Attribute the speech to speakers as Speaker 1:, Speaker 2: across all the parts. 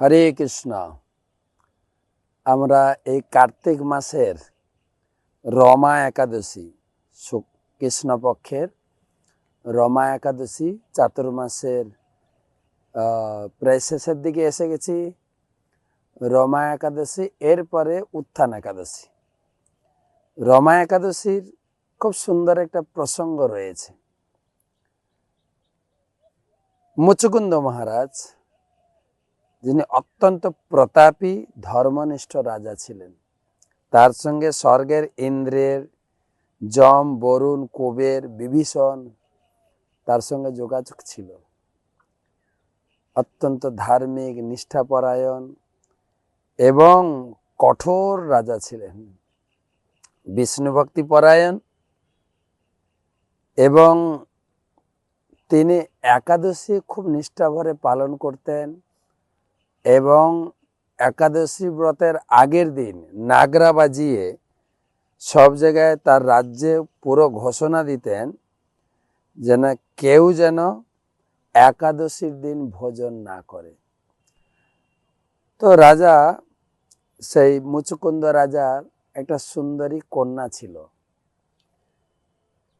Speaker 1: হরে কৃষ্ণ। আমরা এই কার্তিক মাসের রমা একাদশী কৃষ্ণপক্ষের রমা একাদশী চাতুর্মাসের প্রায় শেষের দিকে এসে গেছি। রমা একাদশী, এরপরে উত্থান একাদশী। রমা একাদশীর খুব সুন্দর একটা প্রসঙ্গ রয়েছে। মুচুকুন্দ মহারাজ যিনি অত্যন্ত প্রতাপী, ধর্মনিষ্ঠ রাজা ছিলেন। তার সঙ্গে স্বর্গের ইন্দ্রের, যম, বরুণ, কুবের, বিভীষণ তার সঙ্গে যোগাযোগ ছিল। অত্যন্ত ধার্মিক, নিষ্ঠাপরায়ণ এবং কঠোর রাজা ছিলেন। বিষ্ণু ভক্তি পরায়ণ এবং তিনি একাদশী খুব নিষ্ঠাভরে পালন করতেন। এবং একাদশী ব্রতের আগের দিন নাগরা বাজিয়ে সব জায়গায় তার রাজ্যে পুরো ঘোষণা দিতেন যেন কেউ যেন একাদশীর দিন ভোজন না করে। তো রাজা, সেই মুচুকুন্দ রাজার একটা সুন্দরী কন্যা ছিল।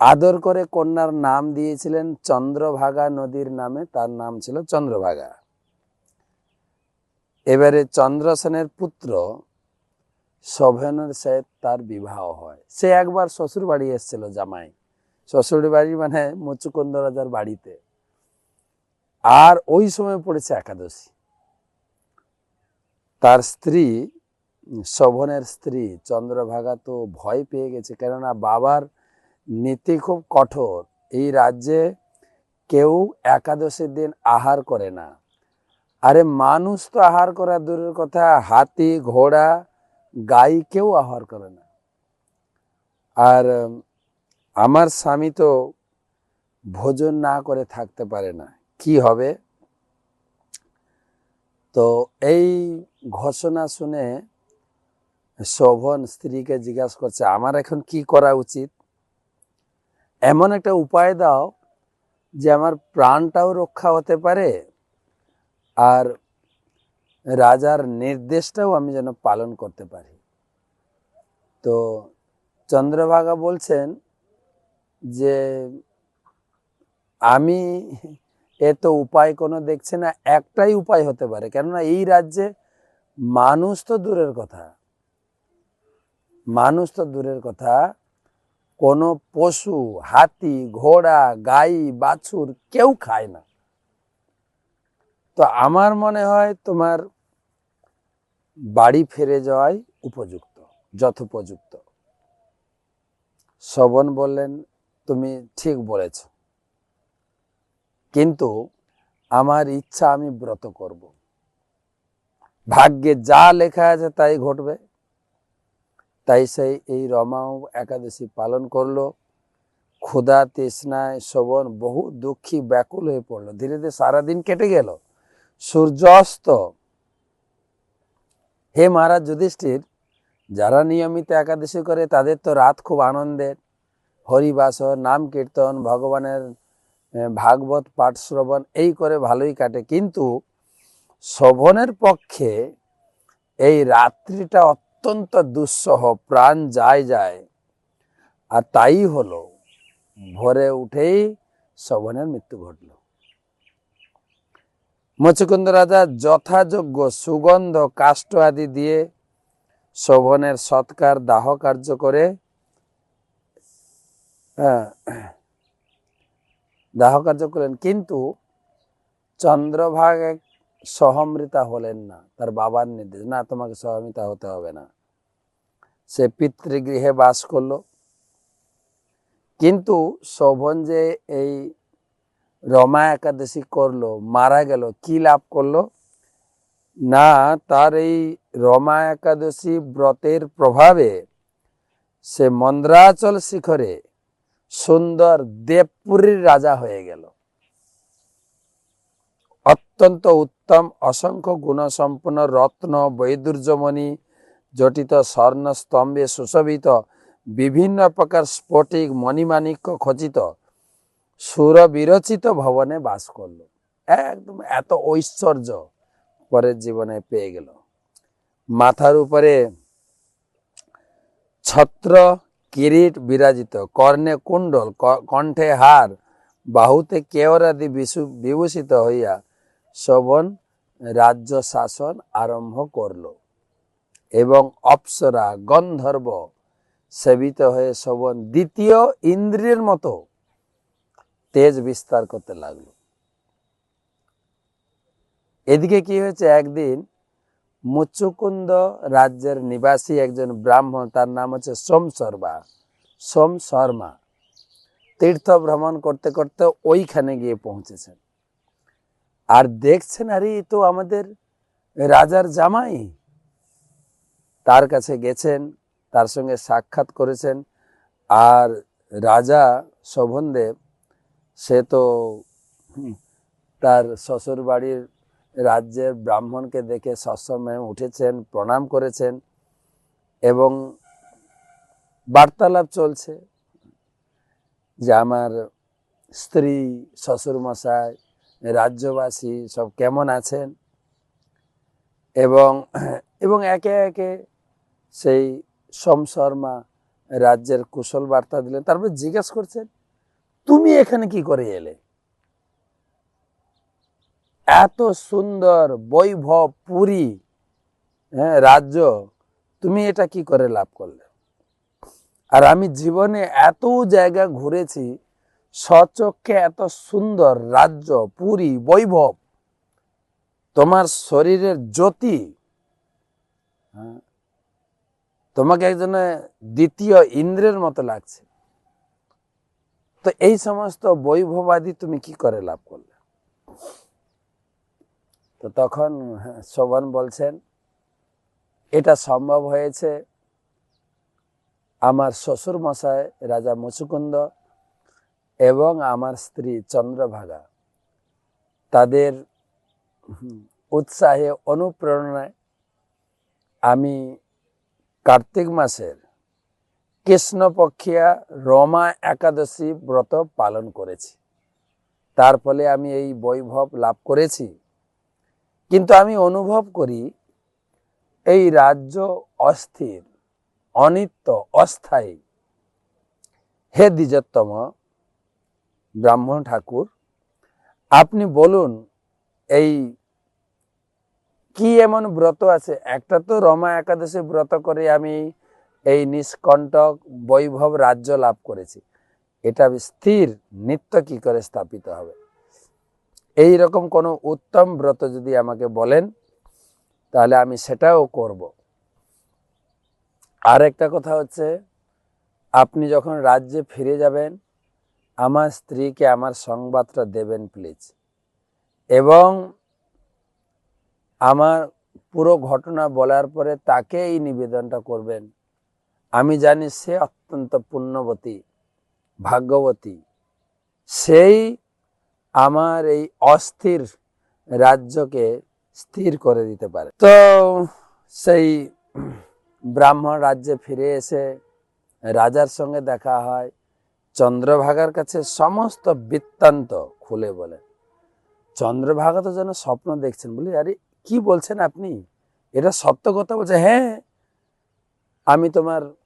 Speaker 1: আদর করে কন্যার নাম দিয়েছিলেন চন্দ্রভাগা নদীর নামে, তার নাম ছিল চন্দ্রভাগা। এবারে চন্দ্রসেনের পুত্র শোভনের সাথে তার বিবাহ হয়। সে একবার শ্বশুর বাড়ি এসেছিল জামাই। শ্বশুর বাড়ি মানে মুচুকুন্দ রাজার বাড়িতে। আর ওই সময় পড়েছে একাদশী। তার স্ত্রী, শোভনের স্ত্রী চন্দ্রভাগা তো ভয় পেয়ে গেছে, কেননা বাবার নীতি খুব কঠোর। এই রাজ্যে কেউ একাদশীর দিন আহার করে না। আরে মানুষ তো আহার করা দূরের কথা, হাতি, ঘোড়া, গাই কেউ আহার করে না। আর আমার স্বামী তো ভোজন না করে থাকতে পারে না। কি হবে? তো এই ঘোষণা শুনে শোভন স্ত্রীকে জিজ্ঞাসা করছে, আমার এখন কি করা উচিত? এমন একটা উপায় দাও যে আমার প্রাণটাও রক্ষা হতে পারে আর রাজার নির্দেশটাও আমি যেন পালন করতে পারি। তো চন্দ্রভাগা বলছেন যে, আমি এ তো উপায় কোনো দেখছি না, একটাই উপায় হতে পারে। কেননা এই রাজ্যে মানুষ তো দূরের কথা। মানুষ তো দূরের কথা। কোনো পশু, হাতি, ঘোড়া, গাই, বাছুর কেউ খায় না। তো আমার মনে হয় তোমার বাড়ি ফিরে যাওয়াই উপযুক্ত, যথোপযুক্ত। শ্রবণ বললেন, তুমি ঠিক বলেছ। কিন্তু আমার ইচ্ছা আমি ব্রত করব। ভাগ্যে যা লেখা আছে তাই ঘটবে। তাই সেই এই রমাও একাদশী পালন করল। ক্ষুধা তৃষ্ণায় শ্রবণ বহু দুঃখী ব্যাকুল হয়ে পড়ল। ধীরে ধীরে সারাদিন কেটে গেল। সূর্যাস্ত। হে মহারাজ যুধিষ্ঠির, যারা নিয়মিত একাদশী করে তাদের তো রাত খুব আনন্দের। হরিবাসর, নাম কীর্তন, ভগবানের ভাগবত, পাঠ শ্রবণ, এই করে ভালোই কাটে। কিন্তু শোভনের পক্ষে এই রাত্রিটা অত্যন্ত দুঃসহ, প্রাণ যায় যায়। আর তাই হলো, ভোরে উঠেই শোভনের মৃত্যু ঘটল। মুচুকুন্দ রাজা যথাযোগ্য সুগন্ধ কাষ্ট আদি দিয়ে শোভনের সৎকার দাহ কার্য করে হ্যাঁ, দাহ কার্য করলেন। কিন্তু চন্দ্রভাগ এক সহমৃতা হলেন না তার বাবার নির্দেশ। না তোমাকে সহমিতা হতে হবে না। সে পিতৃগৃহে বাস করল। কিন্তু শোভন যে এই রমা একাদশী করল, মারা গেল, কি লাভ করল? না, তার এই রমা একাদশী ব্রতের প্রভাবে সে মন্দ্রাচল শিখরে সুন্দর দেবপুরীর রাজা হয়ে গেল। অত্যন্ত উত্তম, অসংখ্য গুণসম্পন্ন রত্ন, বৈদুর্যমণি জটিত স্বর্ণ স্তম্ভে সুশোভিত, বিভিন্ন প্রকার স্ফটিক, মণিমাণিক্য খচিত সুর বিরচিত ভবনে বাস করল। একদম এত ঐশ্বর্য পরের জীবনে পেয়ে গেল। মাথার উপরে ছত্র কিরিট বিরাজিত, কর্ণে কুণ্ডল কণ্ঠে হার, বাহুতে কেওরাদি বিভূষিত হইয়া শোভন রাজ্য শাসন আরম্ভ করল এবং অপ্সরা গন্ধর্ব সেবিত হয়ে শোভন দ্বিতীয় ইন্দ্রিয়ের মতো তেজ বিস্তার করতে লাগল। এদিকে কি হয়েছে? একদিন মুচুকুন্দ রাজ্যের নিবাসী একজন ব্রাহ্মণ, তার নাম হচ্ছে সোম শর্মা সোম শর্মা তীর্থ ভ্রমণ করতে করতে ওইখানে গিয়ে পৌঁছেছেন। আর দেখছেন, আরে তো আমাদের রাজার জামাই। তার কাছে গেছেন, তার সঙ্গে সাক্ষাৎ করেছেন। আর রাজা শোভনদেব সে তো তার শ্বশুর বাড়ির রাজ্যের ব্রাহ্মণকে দেখে সশ্রমে উঠেছেন প্রণাম করেছেন এবং বার্তালাপ চলছে যে আমার স্ত্রী শ্বশুরমশাই রাজ্যবাসী সব কেমন আছেন? এবং এবং একে একে সেই সোম শর্মা রাজ্যের কুশল বার্তা দিলেন। তারপর জিজ্ঞেস করছেন তুমি এখানে কি করে এলে? এত সুন্দর বৈভব পুরী হ্যাঁ রাজ্য তুমি এটা কি করে লাভ করলে? আর আমি জীবনে এত জায়গা ঘুরেছি সচক্ষে এত সুন্দর রাজ্য পুরী বৈভব তোমার শরীরের জ্যোতি হ্যাঁ, তোমাকে একজনে দ্বিতীয় ইন্দ্রের মতো লাগছে। তো এই সমস্ত বৈভবাদি তুমি কি করে লাভ করলে? তো তখন হ্যাঁ, শোভন বলছেন এটা সম্ভব হয়েছে আমার শ্বশুর মশাই রাজা মুচুকুন্দ এবং আমার স্ত্রী চন্দ্রভাগা। তাদের উৎসাহে অনুপ্রেরণায় আমি কার্তিক মাসের কৃষ্ণপক্ষিয়া রমা একাদশী ব্রত পালন করেছি। তার ফলে আমি এই বৈভব লাভ করেছি। কিন্তু আমি অনুভব করি, এই রাজ্য অস্থির, অনিত্য, অস্থায়ী। হে দ্বিজোত্তম ব্রাহ্মণ ঠাকুর, আপনি বলুন, এই কি এমন ব্রত আছে? একটা তো রমা একাদশী ব্রত করে আমি এই নিষ্কণ্টক বৈভব রাজ্য লাভ করেছি। এটা স্থির নিত্য কি করে স্থাপিত হবে? এই রকম কোনো উত্তম ব্রত যদি আমাকে বলেন, তাহলে আমি সেটাও করব। আর একটা কথা হচ্ছে, আপনি যখন রাজ্যে ফিরে যাবেন, আমার স্ত্রীকে আমার সংবাদটা দেবেন প্লিজ এবং আমার পুরো ঘটনা বলার পরে তাকে এই নিবেদনটা করবেন। আমি জানি সে অত্যন্ত পুণ্যবতী, ভাগ্যবতী। সেই আমার এই অস্থির রাজ্যকে স্থির করে দিতে পারে। তো সেই ব্রাহ্মণ রাজ্যে ফিরে এসে রাজার সঙ্গে দেখা হয়, চন্দ্রভাগার কাছে সমস্ত বৃত্তান্ত খুলে বলে। চন্দ্রভাগা তো যেন স্বপ্ন দেখছেন, বলি, আরে, কি বলছেন আপনি? এটা সত্য কথা বলছে? হ্যাঁ আমি তোমার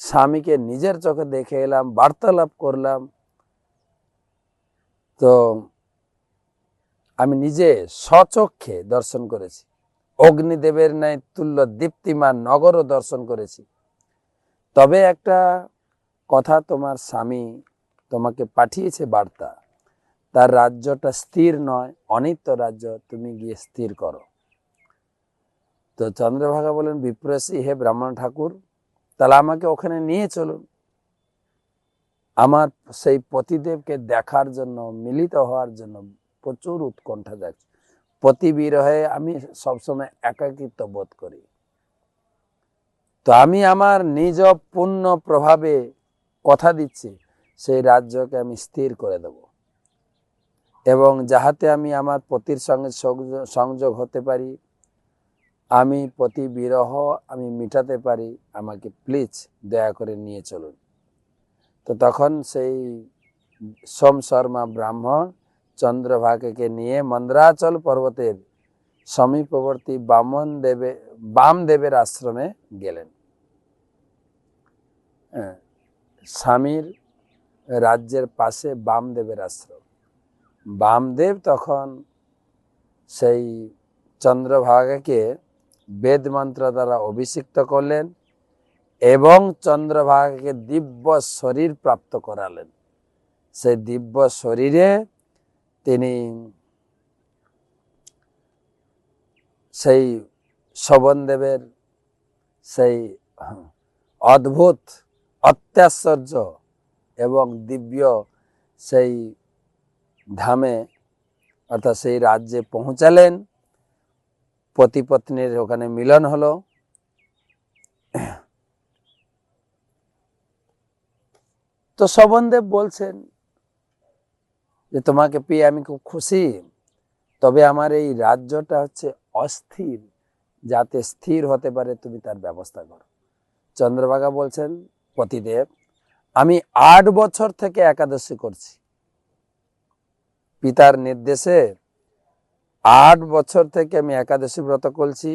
Speaker 1: স্বামীকে নিজের চোখে দেখে এলাম, বার্তালাপ করলাম। তো আমি নিজে স্বচক্ষে দর্শন করেছি। অগ্নিদেবের ন্যায় তুল্য দীপ্তিমান নগরও দর্শন করেছি। তবে একটা কথা তোমার স্বামী তোমাকে পাঠিয়েছে বার্তা। তার রাজ্যটা স্থির নয়, অনিত্য রাজ্য, তুমি গিয়ে স্থির করো। তো চন্দ্রভাগা বলেন, বিপ্রসী হে ব্রাহ্মণ ঠাকুর তাহলে আমাকে ওখানে নিয়ে চলুন। আমার সেই পতিদেবকে দেখার জন্য, মিলিত হওয়ার জন্য প্রচুর উৎকণ্ঠা যাচ্ছে পতি বিরহে আমি সবসময় একাকিত্ব বোধ করি। তো আমি আমার নিজ পূর্ণ প্রভাবে কথা দিচ্ছি, সেই রাজ্যকে আমি স্থির করে দেব। এবং যাহাতে আমি আমার পতির সঙ্গে সংযোগ হতে পারি আমি প্রতি বিরহ আমি মিটাতে পারি আমাকে প্লিজ দয়া করে নিয়ে চলুন। তো তখন সেই সোম শর্মা ব্রাহ্মণ চন্দ্রভাগকে নিয়ে মন্দ্রাচল পর্বতের সমীপবর্তী বামন দেবে বামদেবের আশ্রমে গেলেন। হ্যাঁ, স্বামীর রাজ্যের পাশে বামদেবের আশ্রম। বামদেব তখন সেই চন্দ্রভাগাকে বেদ মন্ত্র দ্বারা অভিষিক্ত করলেন এবং চন্দ্রভাগাকে দিব্য শরীর প্রাপ্ত করালেন। সেই দিব্য শরীরে তিনি সেই শবনদেবের সেই অদ্ভুত, অত্যাশ্চর্য এবং দিব্য সেই ধামে অর্থাৎ সেই রাজ্যে পৌঁছালেন। পতি পত্নীর ওখানে মিলন হলো। তো শবনদেব বলছেন যে, তোমাকে পেয়ে আমি খুব খুশি। তবে আমার এই রাজ্যটা হচ্ছে অস্থির। যাতে স্থির হতে পারে, তুমি তার ব্যবস্থা করো। চন্দ্রভাগা বলছেন, পতিদেব, আমি আট বছর থেকে একাদশী করছি। পিতার নির্দেশে আট বছর থেকে আমি একাদশী ব্রত করছি।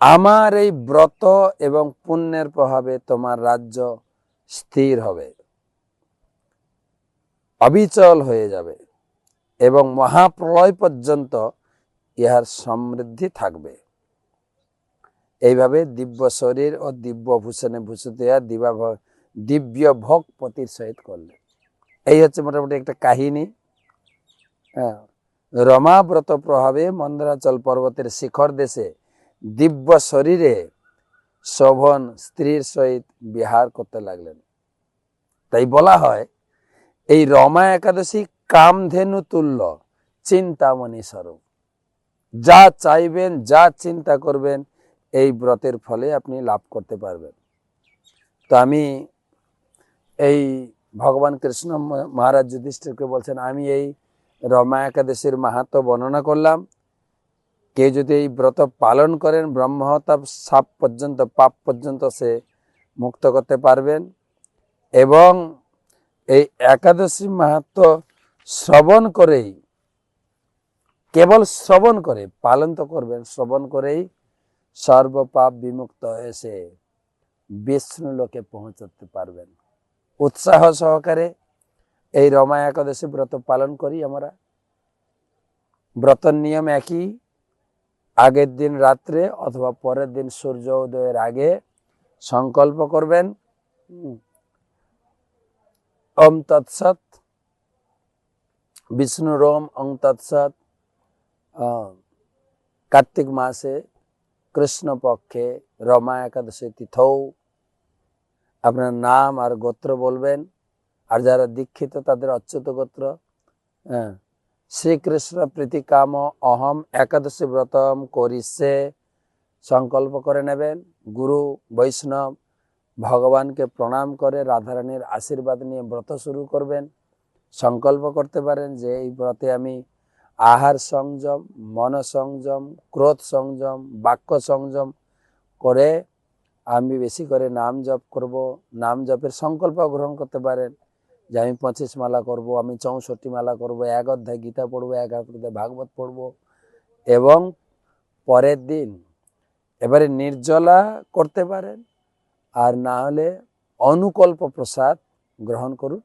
Speaker 1: আমার এই ব্রত এবং পুণ্যের প্রভাবে তোমার রাজ্য স্থির হবে। অবিচল হয়ে যাবে এবং মহাপ্রলয় পর্যন্ত ইহার সমৃদ্ধি থাকবে। এইভাবে দিব্য শরীর ও দিব্য ভূষণে ভূষিত দিবা দিব্য ভোগ পতির সহিত করলেন এই হচ্ছে মোটামুটি একটা কাহিনী। হ্যাঁ। রমাব্রত প্রভাবে মন্দাচল পর্বতের শিখর দেশে দিব্য শরীরে শোভন স্ত্রীর সহিত বিহার করতে লাগলেন। তাই বলা হয়, এই রমা একাদশী কামধেনু তুল্য, চিন্তামণি স্বরূপ। যা চাইবেন, যা চিন্তা করবেন, এই ব্রতের ফলে আপনি লাভ করতে পারবেন। তো আমি এই ভগবান কৃষ্ণ মহারাজ যুধিষ্ঠিরকে বলছেন, আমি এই রমা একাদশীর মাহাত্ম বর্ণনা করলাম। কেউ যদি এই ব্রত পালন করেন ব্রহ্মহতা সাপ পর্যন্ত, পাপ পর্যন্ত সে মুক্ত করতে পারবেন। এবং এই একাদশী মাহাত্ম শ্রবণ করেই, কেবল শ্রবণ করে পালন তো করবেন, শ্রবণ করেই সর্বপাপ বিমুক্ত হয়ে সে বিষ্ণু লোকে পৌঁছতে পারবেন। উৎসাহ সহকারে এই রমা একাদশী ব্রত পালন করি আমরা ব্রতর নিয়ম একই, আগের দিন রাত্রে অথবা পরের দিন সূর্য উদয়ের আগে সংকল্প করবেন। ওম তৎসৎ বিষ্ণু রোম ওম তৎসৎ কার্তিক মাসে কৃষ্ণ পক্ষে রমা একাদশী তিথৌ আপনার নাম আর গোত্র বলবেন আর যারা দীক্ষিত তাদের অচ্যুত গোত্র হ্যাঁ শ্রীকৃষ্ণ প্রীতি কাম অহম একাদশী ব্রতম করিছে। সংকল্প করে নেবেন, গুরু বৈষ্ণব ভগবানকে প্রণাম করে রাধারানীর আশীর্বাদ নিয়ে ব্রত শুরু করবেন। সংকল্প করতে পারেন যে এই ব্রতে আমি আহার সংযম, মন সংযম, ক্রোধ সংযম, বাক্য সংযম করে আমি বেশি করে নাম জপ করব। নাম জপের সংকল্প গ্রহণ করতে পারেন। যে আমি পঁচিশ মালা করব, আমি চৌষট্টি মালা করব, এক অধ্যায় গীতা পড়ব, এক অধ্যায় ভাগবত পড়ব। এবং পরের দিন এবারে নির্জলা করতে পারেন, আর না হলে অনুকল্প প্রসাদ গ্রহণ করুন।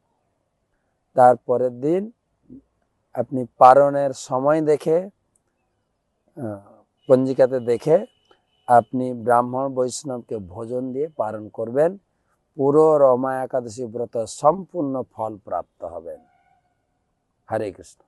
Speaker 1: তারপরের দিন আপনি পারণের সময় দেখে পঞ্জিকাতে দেখে আপনি ব্রাহ্মণ বৈষ্ণবকে ভোজন দিয়ে পালন করবেন। পুরো রমা একাদশী ব্রত সম্পূর্ণ ফল প্রাপ্ত হবেন। হরে কৃষ্ণ।